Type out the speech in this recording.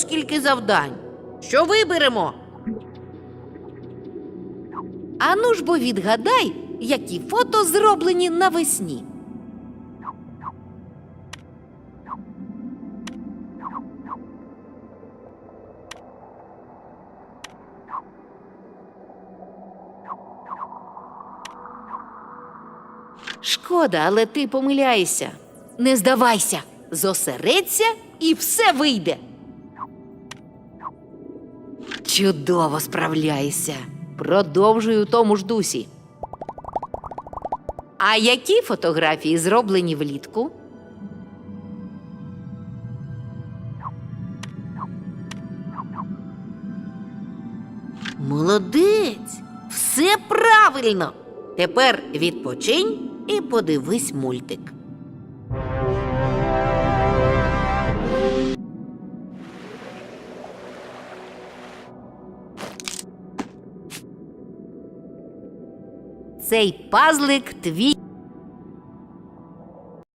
скільки завдань. Що виберемо? Ану ж бо відгадай, які фото зроблені навесні. Шкода, але ти помиляєшся. Не здавайся, зосередься і все вийде. Чудово справляєшся. Продовжуй у тому ж дусі. А які фотографії зроблені влітку? Молодець! Все правильно. Тепер відпочинь і подивись мультик. Цей пазлик твій.